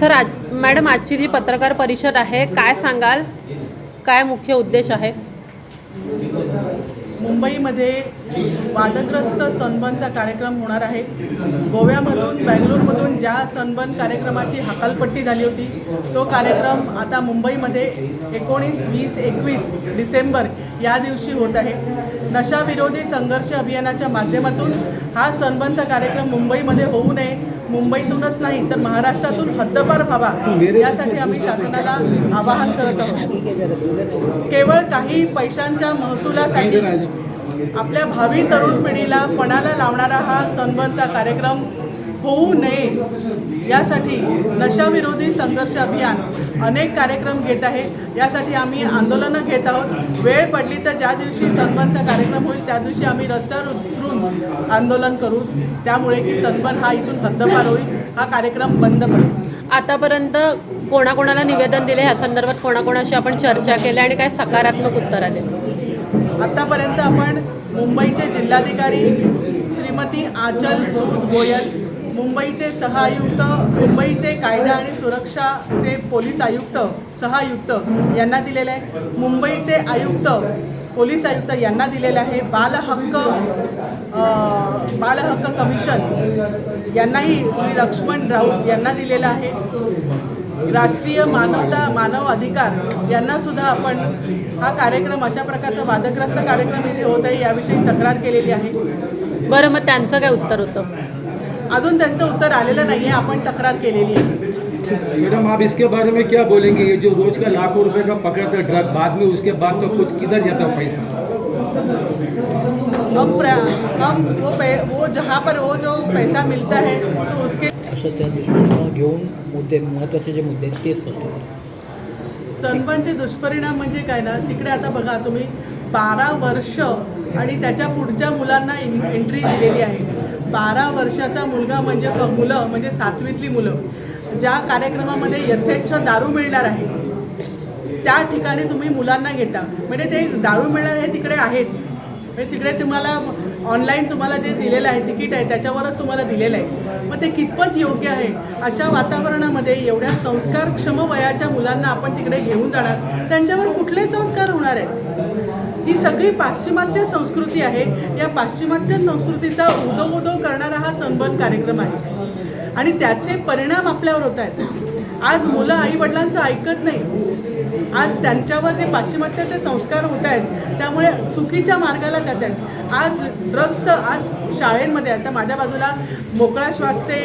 Sir आज madam आजची जी पत्रकार परिषद आहे काय सांगाल? काय मुख्य उद्देश आहे? मुंबईमध्ये वादग्रस्त सनबर्नचा कार्यक्रम होणार आहे. गोव्यामधून बँगलोरमधून ज्या सनबर्न कार्यक्रमाची हकालपट्टी झाली होती तो कार्यक्रम आता मुंबईमध्ये एकोणीस वीस एकवीस डिसेंबर या दिवशी होत आहे. नशाविरोधी संघर्ष अभियानाच्या माध्यमातून हा सनबनचा कार्यक्रम मुंबईमध्ये होऊ नये. मुंबईतूनच नाही तर महाराष्ट्रातून हद्दपार व्हावा यासाठी आम्ही शासनाला आवाहन करत आहोत. केवळ काही पैशांच्या महसुलासाठी आपल्या भावी तरुण पिढीला पणाला लावणारा हा सनबर्नचा कार्यक्रम होऊ नये. यासाठी नशाविरोधी संघर्ष अभियान अनेक कार्यक्रम घेत आहे. यासाठी आम्ही आंदोलनं घेत आहोत. वेळ पडली तर ज्या दिवशी सनबर्नचा कार्यक्रम होईल त्या दिवशी आम्ही रस्त्यावर उतरून आंदोलन करू. त्यामुळे की सनबर्न हा इथून हद्दपार होईल. हा कार्यक्रम बंद पडेल आतापर्यंत कोणाकोणाला निवेदन दिले? ह्या संदर्भात कोणाकोणाशी आपण चर्चा केली आणि काय सकारात्मक उत्तर आले? आतापर्यंत आपण मुंबईचे जिल्हाधिकारी श्रीमती आचल सूद गोयल मुंबईचे सहआयुक्त मुंबईचे कायदा आणि सुरक्षाचे पोलीस आयुक्त सहआयुक्त यांना दिलेले आहे. मुंबईचे आयुक्त पोलीस आयुक्त यांना दिलेले आहे. बालहक्क बालहक्क कमिशन यांनाही श्री लक्ष्मण राऊत यांना दिलेलं आहे. राष्ट्रीय मानवता मानव अधिकार यांना सुद्धा आपण हा कार्यक्रम अशा प्रकारचा वादग्रस्त कार्यक्रम इथे होत आहे याविषयी तक्रार केलेली आहे. बरं मग त्यांचं काय उत्तर होतं? अजून त्यांचं उत्तर आलेलं नाही आहे आपण तक्रार केलेली आहे. मैडम आप इसके बारे में क्या बोलेंगे? ये जो रोज का लाखों रुपए का पकड़ते ड्रग बाद में उसके बाद तो कुछ किधर जाता पैसा? हम प्र- हम वो पै वो जहाँ पर वो जो पैसा मिलता है तो उसके असं त्या दृष्टीनं घेऊन मुद्दे महत्त्वाचे जे मुद्दे आहेत ते स्पष्ट करा. सनबर्नचे दुष्परिणाम म्हणजे काय ना तिकडे आता बघा तुम्ही बारा वर्ष आणि त्याच्या पुढच्या मुलांना एंट्री दिलेली आहे. बारा वर्षाचा मुलगा म्हणजे मुलं म्हणजे सातवीतली मुलं ज्या कार्यक्रमामध्ये यथेच्छ दारू मिळणार आहे त्या ठिकाणी तुम्ही मुलांना घेता. म्हणजे ते दारू मिळणार हे तिकडे आहेच. म्हणजे तिकडे तुम्हाला ऑनलाईन तुम्हाला जे दिलेलं आहे तिकीट आहे त्याच्यावरच तुम्हाला दिलेलं आहे. मग ते कितपत योग्य आहे? अशा वातावरणामध्ये एवढ्या संस्कारक्षम वयाच्या मुलांना आपण तिकडे घेऊन जाणार. त्यांच्यावर कुठले संस्कार होणार आहेत? ही सगळी पाश्चिमात्य संस्कृती आहे. या पाश्चिमात्य संस्कृतीचा उदो उदो करणारा हा सनबर्न कार्यक्रम आहे. आणि त्याचे परिणाम आपल्यावर होत आहेत. आज मुलं आई वडिलांचं ऐकत नाही. आज त्यांच्यावर जे पाश्चिमात्याचे संस्कार होत आहेत त्यामुळे चुकीच्या मार्गाला जात आहेत. आज ड्रग्स आज शाळेमध्ये आता माझ्या बाजूला मोकळा श्वासचे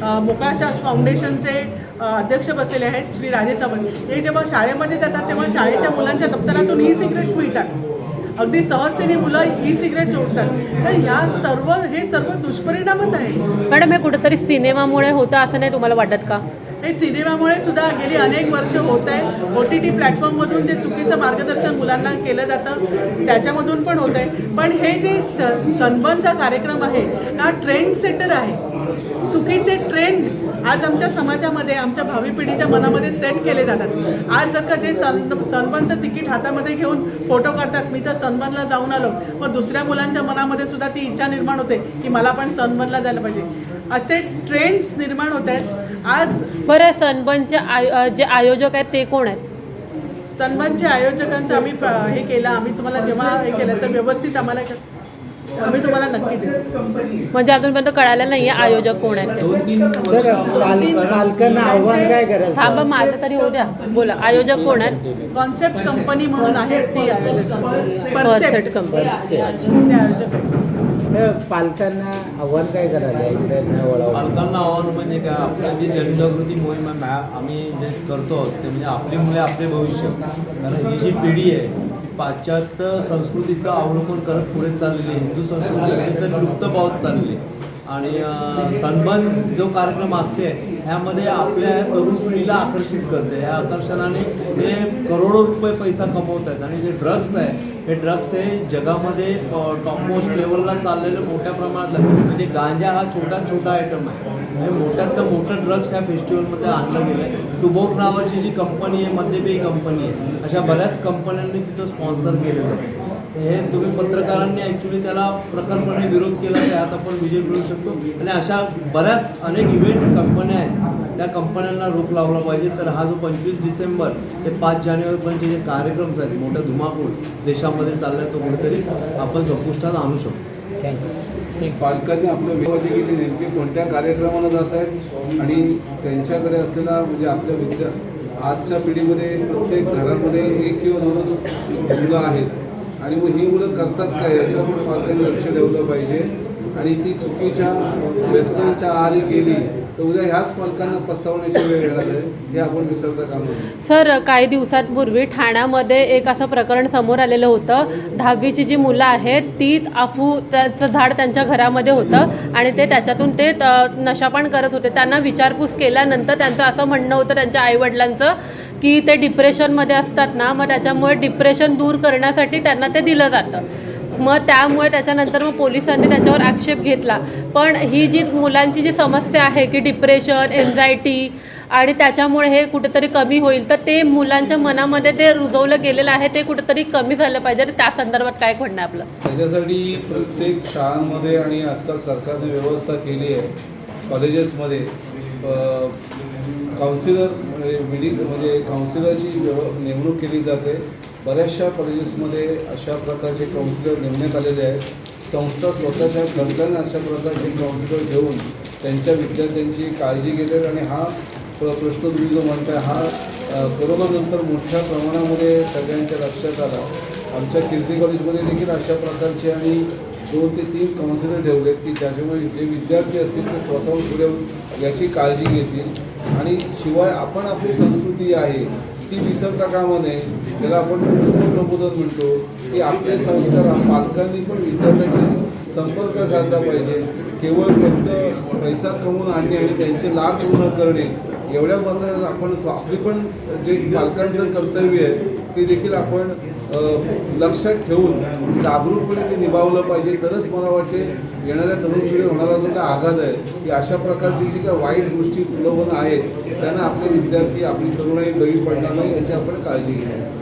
मोकळा श्वास फाउंडेशनचे अध्यक्ष बसलेले आहेत श्री राजे सावंत हे जेव्हा शाळेमध्ये जातात तेव्हा शाळेच्या मुलांच्या दप्तरातून ही सिगरेट्स मिळतात. अगदी सहजतेने मुलं ई सिगरेट सोडतात. तर ह्या सर्व हे सर्व दुष्परिणामच आहे. मॅडम हे कुठेतरी सिनेमामुळे होतं असं नाही तुम्हाला वाटत का? हे सिनेमामुळे सुद्धा गेली अनेक वर्ष होत आहे. ओ टी टी प्लॅटफॉर्ममधून जे चुकीचं मार्गदर्शन मुलांना केलं जातं त्याच्यामधून पण होत आहे. पण हे जे स सनबर्नचा कार्यक्रम आहे हा ट्रेंड सेटर आहे. चुकीचे ट्रेंड आज आमच्या समाजामध्ये आमच्या भावी पिढीच्या मनामध्ये सेट केले जातात. आज जर का जे सन सनबर्नचं तिकीट हातामध्ये घेऊन फोटो काढतात मी तर सनबर्नला जाऊन आलो. मग दुसऱ्या मुलांच्या मनामध्ये सुद्धा ती इच्छा निर्माण होते की मला पण सनबर्नला जायला पाहिजे. असे ट्रेंड्स निर्माण होत आहेत. आज बरं सनबर्नचे आय जे आयोजक आहेत ते कोण आहेत? सन्मानचे आयोजकांचं आम्ही प्र- हे केलं. आम्ही तुम्हाला जेव्हा हे केलं तर व्यवस्थित आम्हाला आम्ही तुम्हाला नक्की देऊ. म्हणजे अजूनपर्यंत कळालं नाही आहे आयोजक कोण आहेत ते. सर पाल- पालकांना आव्हान काय करायचं? थांबा माझं तरी होऊ द्या. बोला आयोजक कोण आहेत? कॉन्सेप्ट कंपनी म्हणून आहे ती आयोजक. कंपनी ते आयोजक. पालकांना आव्हान काय करायला इकडे न वळावं. पालकांना आव्हान म्हणजे काय? आपलं जी जनजागृती मोहीम आहे मॅ- आम्ही जे करतो ते म्हणजे आपली मुले आपले भविष्य. कारण ही जी पिढी आहे ती पाश्चात्य संस्कृतीचं अवलंबन करत पुढे चाललेली आहे. हिंदू संस्कृती तर लुप्त पावत चालली आहे. आणि सन्मान जो कार्यक्रम आखते ह्यामध्ये आपल्या तरुण पिढीला आकर्षित करते. ह्या आकर्षणाने हे करोडो रुपये पैसा कमवत आहेत आणि जे ड्रग्स आहे हे ड्रग्स हे जगामध्ये टॉपमोस्ट लेवलला चाललेलं मोठ्या प्रमाणात म्हणजे गांजा हा छोटा छोटा आयटम आहे. आणि मोठ्यातलं मोठं ड्रग्स ह्या फेस्टिवलमध्ये आणलं गेलं आहे टुबोक नावाची जी कंपनी आहे मध्यपेयी कंपनी आहे अशा बऱ्याच कंपन्यांनी तिथं स्पॉन्सर केलेलं आहे. हे तुम्ही पत्रकारांनी ॲक्च्युली त्याला प्रखरपणे विरोध केला त्यात आपण विजय मिळू शकतो. आणि अशा बऱ्याच अनेक इव्हेंट कंपन्या आहेत त्या कंपन्यांना रोख लावला पाहिजे. तर हा जो पंचवीस डिसेंबर ते पाच जानेवारीपर्यंतचे जे कार्यक्रम आहेत मोठा धुमाकूळ देशामध्ये चाललाय तो कुठेतरी आपण संपुष्टात आणू शकतो. थँक्यू पालकांनी आपल्या विवाजी गेली नेमके कोणत्या कार्यक्रमाला जात आहेत? आणि त्यांच्याकडे असलेला म्हणजे आपल्या विद्या आजच्या पिढीमध्ये प्रत्येक घरामध्ये एक किंवा दोनच मुलं आहेत. आणि मग ही मुलं करतात काय? याच्यावर पालकांनी लक्ष ठेवलं पाहिजे. आणि ती चुकीच्या व्यसनांच्या आधी गेली तर उद्या ह्याच पालकांना पस्तावण्याची वेळ येणार आहे हे आपण विसरता कामा सर काही दिवसांपूर्वी ठाण्यामध्ये एक असं प्रकरण समोर आलेलं होतं. दहावीची जी मुलं आहेत ती अफू त्याचं झाड त्यांच्या घरामध्ये होतं आणि ते त्याच्यातून ते नशापण करत होते. त्यांना विचारपूस केल्यानंतर त्यांचं असं म्हणणं होतं त्यांच्या आईवडिलांचं की ते डिप्रेशनमध्ये असतात ना मग त्याच्यामुळे डिप्रेशन दूर करण्यासाठी त्यांना ते दिलं जातं. मग त्यामुळे त्याच्यानंतर मग पोलिसांनी त्याच्यावर आक्षेप घेतला. पण ही जी मुलांची जी समस्या आहे की डिप्रेशन एन्झायटी आणि त्याच्यामुळे हे कुठेतरी कमी होईल तर ते मुलांच्या मनामध्ये ते रुजवलं गेलेलं आहे ते कुठेतरी कमी झालं पाहिजे. तर त्या संदर्भात काय म्हणणं आपलं? त्याच्यासाठी प्रत्येक शाळांमध्ये आणि आजकाल सरकारने व्यवस्था केली आहे कॉलेजेसमध्ये काउन्सिलर म्हणजे म्हणजे काउन्सिलरची व्यव नेमणूक केली जाते. बऱ्याचशा कॉलेजेसमध्ये अशा प्रकारचे काउन्सिलर नेमण्यात आलेले आहेत. संस्था स्वतःच्या खर्चाने अशा प्रकारचे काउन्सिलर घेऊन त्यांच्या विद्यार्थ्यांची काळजी घेतात आणि हा प्रश्न तुम्ही जो म्हणताय हा कोरोनानंतर मोठ्या प्रमाणामध्ये सगळ्यांच्या लक्षात आला. आमच्या कीर्ती कॉलेजमध्ये देखील अशा प्रकारचे आणि दोन ते तीन काउन्सिलर ठेवलेत की ज्याच्यामुळे जे विद्यार्थी असतील ते स्वतःहून पुढे याची काळजी घेतील. आणि शिवाय आपण आपली संस्कृती आहे ती विसरता कामा नये त्याला आपण प्रबोधन म्हणतो की आपले संस्कार पालकांनी पण विद्यार्थ्याशी संपर्क साधला पाहिजे. केवळ फक्त पैसा कमवून आणणे आणि त्यांचे लाभ पूर्ण करणे एवढ्या मात्र आपण आपली पण जे पालकांचं कर्तव्य आहे ते देखील आपण लक्षात ठेवून जागरूकपणे ते निभावलं पाहिजे. तरच मला वाटते येणाऱ्या तरुण पिढी होणारा जो काय आघात आहे की अशा प्रकारची जी काही वाईट गोष्टी प्रलोभन आहेत त्यांना आपले विद्यार्थी आपली तरुणाई गरीब पडणार नाही याची आपण काळजी घ्यावी